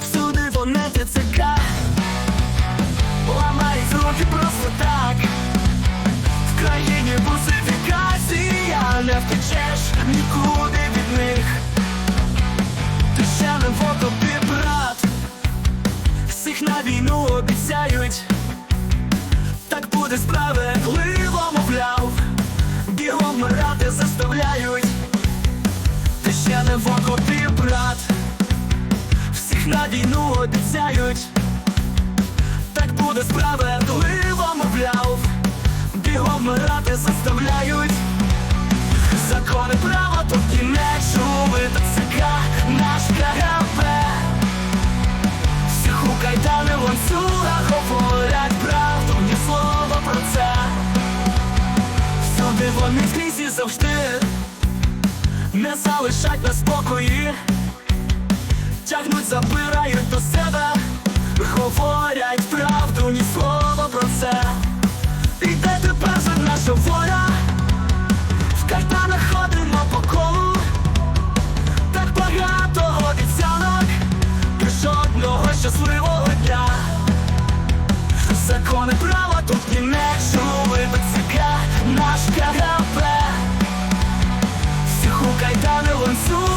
Всюди вони ТЦК. Ламають руки просто так. В країні бусифікація. Не втечеш нікуди від них. Ти ще не в окопі, брат. Всіх на війну обіцяють. Так буде справедливо, мовляв. Бігом вмирати заставляють на війну обіцяють. Так буде справедливо, мовляв. Бігом вмирати заставляють. Закони права тут кінець чули ТЦК, наш КГБ. Всіх у кайдани ланцюгах говорять правду, ні слова про це. Всюди вони скрізь і завжди. Не залишать на спокої Тягнуть, забирають до себе. Говорять правду, ні слова про це. І де тепер же наша воля? В картанах ходимо по колу. Так багато обіцянок. І жодного щасливого дня. Закони права тут ні не чули БЦК, наш КГБ. Всіх у кайдани ланцюг